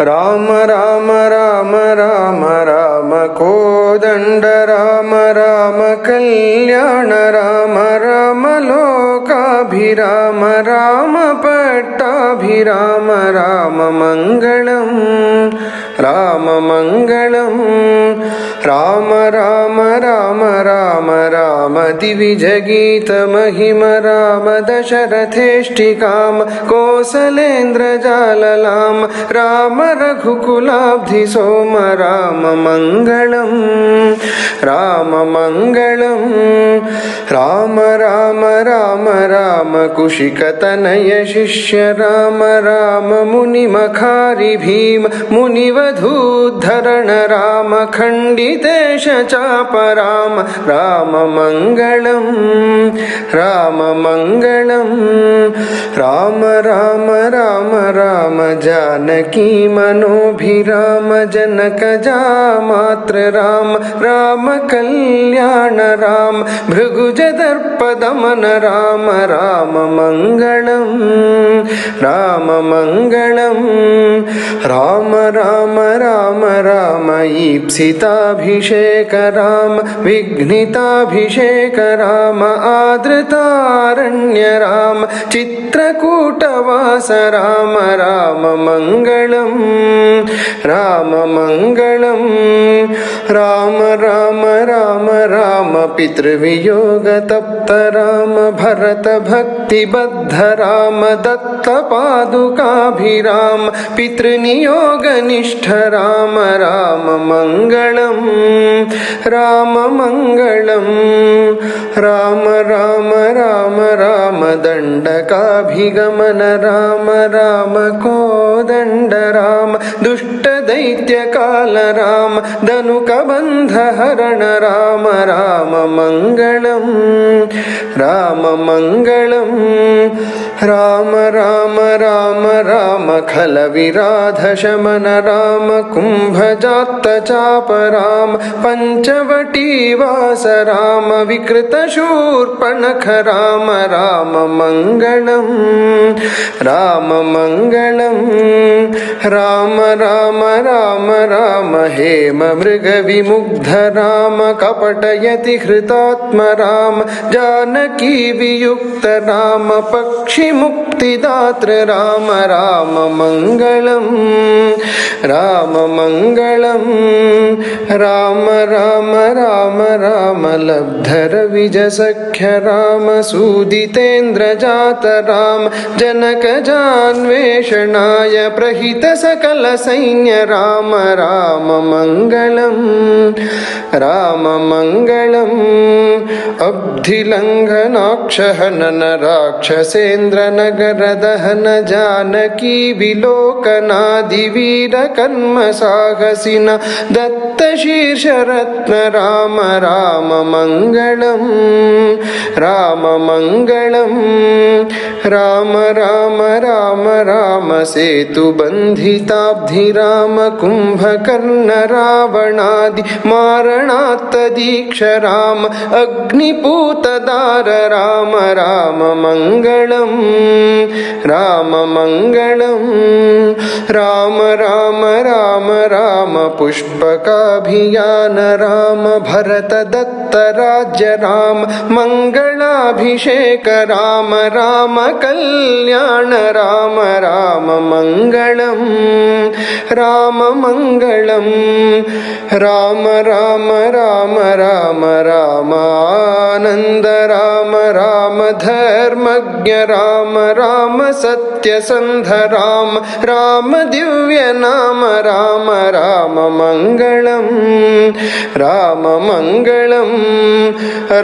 राम राम राम राम राम कोदण्ड राम राम कल्याण राम राम लोकाभिराम राम पट्टाभिराम राम मङ्गलम् राम मङ्गलम् राम राम राम राम राम दिविजगीतमहिम राम दशरथेष्टिकां कोसलेन्द्रजाललां राम रघुकुलाब्धि सोम, राम मङ्गलम्, राम राम राम राम राम कुशिकतनय शिष्य, राम राम मुनिमखारि भीम मुनिवधूद्धरण राम, खण्डितेश चाप राम राम मङ्गलम् राम मङ्गलम् राम राम राम राम जानकी मनोभिराम जनक जामात्र राम राम कल्याण राम भृगुजदर्पदमन राम राम मङ्गलम् राम राम राम राम ईप्सिताभिषेक राम विघ्निताभिषेक राम आदृतारण्य राम चित्रकूटवास राम राम मङ्गलम् राम मङ्गलम् राम राम राम राम पितृवियोगतप्त राम भरत भक्तिबद्ध राम दत्तपादुकाभिराम पितृनियोगनिष्ठ राम राम मङ्गलम् राम मङ्गलम् राम राम राम राम दण्डकाभिगमन राम राम कोदण्ड राम दुष्टदैत्यकाल राम धनुकबन्धहरण राम राम मङ्गलम् राम मङ्गलम् राम राम राम राम खलविराधशमन राम कुम्भजात्तचाप राम पञ्चवटीवास राम विकृतशूर्पणख राम राम राम मङ्गलम् राम राम राम राम, हेम मृगविमुग्ध राम, कपटयति हृतात्म, राम, जानकी वियुक्त, राम पक्षिमुक्तिदात्र राम राम राम मङ्गलम् राम राम राम राम लब्धरविजसख्य राम सूदितेन्द्रजात राम जनकजान्वेषणाय प्रहित सकल सैन्य राम राम मङ्गलम् राम मङ्गलम् अब्धिलङ्घनाक्षहनन राक्षसेन्द्रनगरदहन जानकी विलोकनादिवीरकर्म साहसिन दत्तशीर्षरत्न राम राम मङ्गलम् राम मङ्गलम् राम राम राम राम सेतुबन्धिताब्धि राम कुम्भकर्ण रावणादि मारणात्तदीक्ष राम अग्निपूतदार राम राम मङ्गलम् राम मङ्गलम् राम राम राम राम, पुष्पकाभियान, राम भरत दत्त राज्य, राम मङ्गलाभिषेक राम ராம ராம கல்யாண ராம ராம மங்களம் ராம மங்களம். राम राम राम राम रामानन्द राम राम धर्मज्ञ राम राम सत्यसन्ध राम राम दिव्य नाम राम राम मङ्गलम् राम मङ्गलम्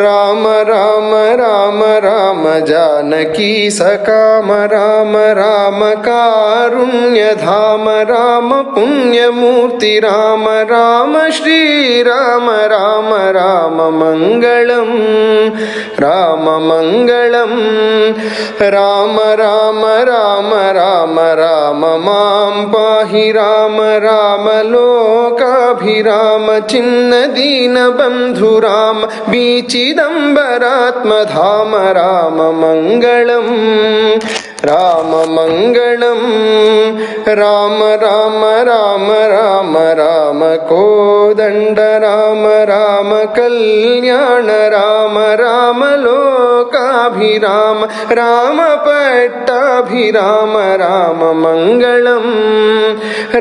राम राम राम राम जानकी सकाम राम राम कारुण्यधाम राम पुण्यमूर्ति राम राम श्रीराम राम राम मङ्गलम् राम मङ्गलम् राम राम राम राम राम मां पाहि राम राम लोकाभिराम छिन्नदीनबन्धु राम बीचिदम्बरात्मधाम राम मङ्गलम् ராமமங்கணம் ராம ராம ராம ராம ராம கோதண்ட ராம ராம கல்யாண ராம ராம லோகாபிராம ராம பட்டாபிராம ராம மங்களம்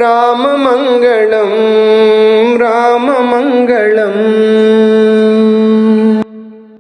ராம மங்களம் ராம மங்களம்.